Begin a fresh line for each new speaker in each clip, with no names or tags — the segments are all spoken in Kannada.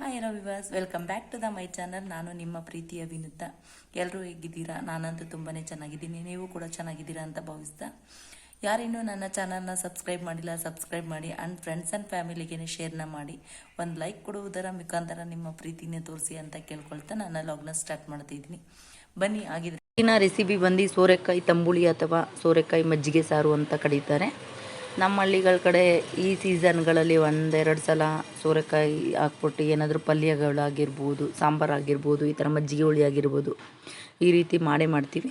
Hi Ravivas welcome back to the my channel ನಾನು ನಿಮ್ಮ ಪ್ರೀತಿಯ ವಿನುತ ಎಲ್ಲರೂ ಹೇಗಿದ್ದೀರಾ? ನಾನಂತೂ ತುಂಬಾ ಚೆನ್ನಾಗಿದ್ದೀನಿ. ನೀವು ಕೂಡ ಚೆನ್ನಾಗಿದ್ದೀರಾ ಅಂತ ಭಾವಿಸ್ತಾ. ಯಾರಿನ್ನೂ ನನ್ನ ಚಾನಲ್ನ ಸಬ್ಸ್ಕ್ರೈಬ್ ಮಾಡಿಲ್ಲ, ಸಬ್ಸ್ಕ್ರೈಬ್ ಮಾಡಿ. ಆ್ಯಂಡ್ ಫ್ರೆಂಡ್ಸ್ ಆ್ಯಂಡ್ ಫ್ಯಾಮಿಲಿಗೆ ಶೇರ್ನ ಮಾಡಿ. ಒಂದು ಲೈಕ್ ಕೊಡುವುದರ ಮುಖಾಂತರ ನಿಮ್ಮ ಪ್ರೀತಿನೇ ತೋರಿಸಿ ಅಂತ ಕೇಳ್ಕೊಳ್ತಾ ನಾನು ಲಾಗ್ನ ಸ್ಟಾರ್ಟ್ ಮಾಡ್ತಿದ್ದೀನಿ ಬನ್ನಿ, ಆಗಿದ್ರೆ
ಇನ್ನ ರೆಸಿಪಿ ಬಂದು ಸೋರೆಕಾಯಿ ತಂಬುಳಿ ಅಥವಾ ಸೋರೆಕಾಯಿ ಮಜ್ಜಿಗೆ ಸಾರು ಅಂತ ಕರೀತಾರೆ. ನಮ್ಮ ಹಳ್ಳಿಗಳ ಕಡೆ ಈ ಸೀಸನ್ಗಳಲ್ಲಿ ಒಂದೆರಡು ಸಲ ಸೋರೆಕಾಯಿ ಹಾಕ್ಬಿಟ್ಟು ಏನಾದರೂ ಪಲ್ಯಗಳಾಗಿರ್ಬೋದು ಸಾಂಬಾರು ಆಗಿರ್ಬೋದು ಈ ಥರ ಮಜ್ಜಿಗೆ ಹುಳಿ ಆಗಿರ್ಬೋದು, ಈ ರೀತಿ ಮಾಡೇ ಮಾಡ್ತೀವಿ.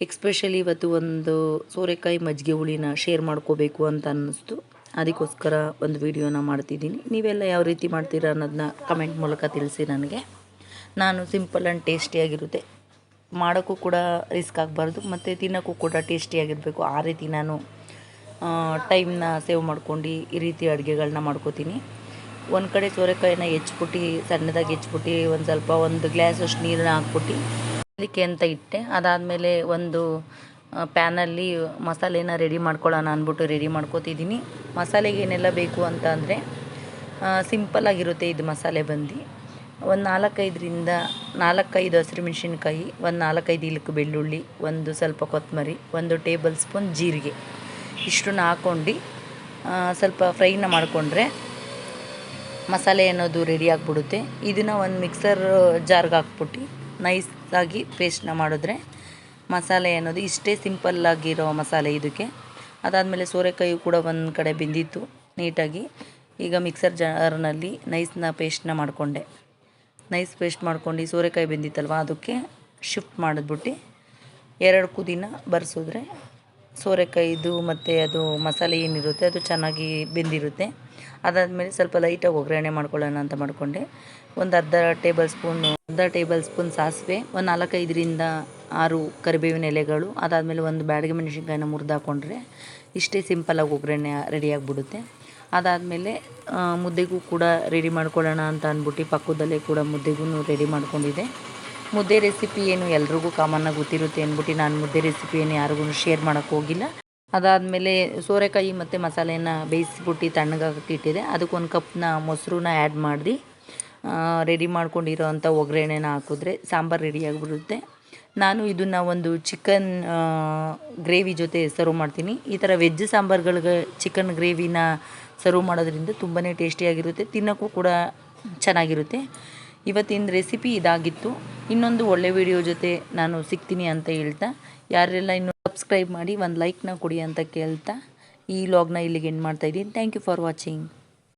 ಎಕ್ಸ್ಪೆಷಲಿ ಇವತ್ತು ಒಂದು ಸೋರೆಕಾಯಿ ಮಜ್ಜಿಗೆ ಹುಳಿನ ಶೇರ್ ಮಾಡ್ಕೋಬೇಕು ಅಂತ ಅನ್ನಿಸ್ತು. ಅದಕ್ಕೋಸ್ಕರ ಒಂದು ವಿಡಿಯೋನ ಮಾಡ್ತಿದ್ದೀನಿ. ನೀವೆಲ್ಲ ಯಾವ ರೀತಿ ಮಾಡ್ತೀರಾ ಅನ್ನೋದನ್ನ ಕಮೆಂಟ್ ಮೂಲಕ ತಿಳಿಸಿ ನನಗೆ. ನಾನು ಸಿಂಪಲ್ ಆ್ಯಂಡ್ ಟೇಸ್ಟಿಯಾಗಿರುತ್ತೆ ಮಾಡೋಕ್ಕೂ ಕೂಡ ರಿಸ್ಕ್ ಆಗಬಾರ್ದು, ಮತ್ತು ತಿನ್ನೋಕ್ಕೂ ಕೂಡ ಟೇಸ್ಟಿಯಾಗಿರಬೇಕು ಆ ರೀತಿ ನಾನು ಟೈಮ್ನ ಸೇವ್ ಮಾಡ್ಕೊಂಡು ಈ ರೀತಿ ಅಡುಗೆಗಳನ್ನ ಮಾಡ್ಕೋತೀನಿ. ಒಂದು ಕಡೆ ಸೋರೆಕಾಯಿನ ಹೆಚ್ಚಿಬಿಟ್ಟು ಸಣ್ಣದಾಗಿ ಹೆಚ್ಚಿಬಿಟ್ಟು ಒಂದು ಸ್ವಲ್ಪ ಒಂದು ಗ್ಲಾಸ್ ಅಷ್ಟು ನೀರನ್ನ ಹಾಕ್ಬಿಟ್ಟು, ಅದಕ್ಕೆ ಅಂತ ಇಟ್ಟೆ. ಅದಾದಮೇಲೆ ಒಂದು ಪ್ಯಾನಲ್ಲಿ ಮಸಾಲೆನ ರೆಡಿ ಮಾಡ್ಕೊಳ್ಳೋಣ ಅಂದ್ಬಿಟ್ಟು ರೆಡಿ ಮಾಡ್ಕೋತಿದ್ದೀನಿ. ಮಸಾಲೆಗೆ ಏನೆಲ್ಲ ಬೇಕು ಅಂತ ಅಂದರೆ ಸಿಂಪಲ್ಲಾಗಿರುತ್ತೆ ಇದು ಮಸಾಲೆ ಬಂದು. ಒಂದು ನಾಲ್ಕೈದರಿಂದ, ನಾಲ್ಕೈದು ಹಸಿರು ಮೆಣಸಿನ್ಕಾಯಿ, ಒಂದು ನಾಲ್ಕೈದು ಇಲಕ್ಕೆ ಬೆಳ್ಳುಳ್ಳಿ, ಒಂದು ಸ್ವಲ್ಪ ಕೊತ್ತಂಬರಿ ಒಂದು ಟೇಬಲ್ ಸ್ಪೂನ್ ಜೀರಿಗೆ. ಇಷ್ಟನ್ನ ಹಾಕ್ಕೊಂಡು ಸ್ವಲ್ಪ ಫ್ರೈನ ಮಾಡಿಕೊಂಡ್ರೆ ಮಸಾಲೆ ಅನ್ನೋದು ರೆಡಿ ಆಗಿಬಿಡುತ್ತೆ. ಇದನ್ನು ಒಂದು ಮಿಕ್ಸರ್ ಜಾರ್ಗೆ ಹಾಕ್ಬಿಟ್ಟು ನೈಸಾಗಿ ಪೇಸ್ಟ್ನ ಮಾಡಿದ್ರೆ ಮಸಾಲೆ ಅನ್ನೋದು ಇಷ್ಟೇ ಸಿಂಪಲ್ಲಾಗಿರೋ ಮಸಾಲೆ ಇದಕ್ಕೆ. ಅದಾದಮೇಲೆ ಸೋರೆಕಾಯಿ ಕೂಡ ಒಂದು ಕಡೆ ಬೆಂದಿತ್ತು ನೀಟಾಗಿ. ಈಗ ಮಿಕ್ಸರ್ ಜಾರ್ನಲ್ಲಿ ನೈಸ್ನ ಪೇಸ್ಟ್ನ ಮಾಡಿಕೊಂಡೆ. ನೈಸ್ ಪೇಸ್ಟ್ ಮಾಡ್ಕೊಂಡು ಸೋರೆಕಾಯಿ ಬೆಂದಿತ್ತಲ್ವ, ಅದಕ್ಕೆ ಶಿಫ್ಟ್ ಮಾಡಿದ್ಬಿಟ್ಟು ಎರಡು ಕುದಿನ ಬರ್ಸಿದ್ರೆ ಸೋರೆಕಾಯಿದು ಮತ್ತು ಅದು ಮಸಾಲೆ ಏನಿರುತ್ತೆ ಅದು ಚೆನ್ನಾಗಿ ಬೆಂದಿರುತ್ತೆ. ಅದಾದಮೇಲೆ ಸ್ವಲ್ಪ ಲೈಟಾಗಿ ಒಗ್ಗರಣೆ ಮಾಡ್ಕೊಳ್ಳೋಣ ಅಂತ ಮಾಡಿಕೊಂಡೆ. ಒಂದು ಅರ್ಧ ಟೇಬಲ್ ಸ್ಪೂನು ಅರ್ಧ ಟೇಬಲ್ ಸ್ಪೂನ್ ಸಾಸಿವೆ, ಒಂದು ನಾಲ್ಕೈದರಿಂದ ಆರು ಕರಿಬೇವಿನ ಎಲೆಗಳು, ಅದಾದಮೇಲೆ ಒಂದು ಬ್ಯಾಡಿಗೆ ಮೆಣಸಿನ್ಕಾಯಿನ ಮುರಿದಾಕೊಂಡ್ರೆ ಇಷ್ಟೇ ಸಿಂಪಲಾಗಿ ಒಗ್ಗರಣೆ ರೆಡಿಯಾಗಿಬಿಡುತ್ತೆ ಅದಾದಮೇಲೆ ಮುದ್ದೆಗೂ ಕೂಡ ರೆಡಿ ಮಾಡ್ಕೊಳ್ಳೋಣ ಅಂತ ಅಂದ್ಬಿಟ್ಟು ಪಕ್ಕದಲ್ಲೇ ಕೂಡ ಮುದ್ದೆಗೂ ರೆಡಿ ಮಾಡ್ಕೊಂಡಿದ್ದೆ. ಮುದ್ದೆ ರೆಸಿಪಿ ಏನು ಎಲ್ರಿಗೂ ಕಾಮನ್ನಾಗಿ ಗೊತ್ತಿರುತ್ತೆ ಅಂದ್ಬಿಟ್ಟು ನಾನು ಮುದ್ದೆ ರೆಸಿಪಿ ಏನು ಯಾರಿಗೂ ಶೇರ್ ಮಾಡೋಕ್ಕೆ ಹೋಗಿಲ್ಲ. ಅದಾದಮೇಲೆ ಸೋರೆಕಾಯಿ ಮತ್ತು ಮಸಾಲೆನ ಬೇಯಿಸ್ಬಿಟ್ಟು ತಣ್ಣಗಾಗಕ್ಕೆ ಇಟ್ಟಿದೆ. ಅದಕ್ಕೆ ಒಂದು ಕಪ್ನ ಮೊಸರನ್ನ ಆ್ಯಡ್ ಮಾಡಿ ರೆಡಿ ಮಾಡ್ಕೊಂಡಿರೋವಂಥ ಒಗ್ಗರಣೆನ ಹಾಕಿದ್ರೆ ಸಾಂಬಾರು ರೆಡಿಯಾಗಿಬಿಡುತ್ತೆ ನಾನು ಇದನ್ನು ಒಂದು ಚಿಕನ್ ಗ್ರೇವಿ ಜೊತೆ ಸರ್ವ್ ಮಾಡ್ತೀನಿ. ಈ ಥರ ವೆಜ್ ಸಾಂಬಾರುಗಳಿಗೆ ಚಿಕನ್ ಗ್ರೇವಿನ ಸರ್ವ್ ಮಾಡೋದ್ರಿಂದ ತುಂಬಾ ಟೇಸ್ಟಿಯಾಗಿರುತ್ತೆ ತಿನ್ನೋಕ್ಕೂ ಕೂಡ ಚೆನ್ನಾಗಿರುತ್ತೆ. ಇವತ್ತಿನ ರೆಸಿಪಿ ಇದಾಗಿತ್ತು. ಇನ್ನೊಂದು ಒಳ್ಳೆ ವಿಡಿಯೋ ಜೊತೆ ನಾನು ಸಿಗ್ತೀನಿ ಅಂತ ಹೇಳ್ತಾ. ಯಾರೆಲ್ಲ ಇನ್ನು ಸಬ್ಸ್ಕ್ರೈಬ್ ಮಾಡಿ ಒಂದು ಲೈಕ್ನ ಕೊಡಿ ಅಂತ ಕೇಳ್ತಾ. ಈ ಲಾಗ್ನ ಇಲ್ಲಿಗೆ ಎಂಡ್ ಮಾಡ್ತಾಯಿದ್ದೀನಿ ಥ್ಯಾಂಕ್ ಯು ಫಾರ್ ವಾಚಿಂಗ್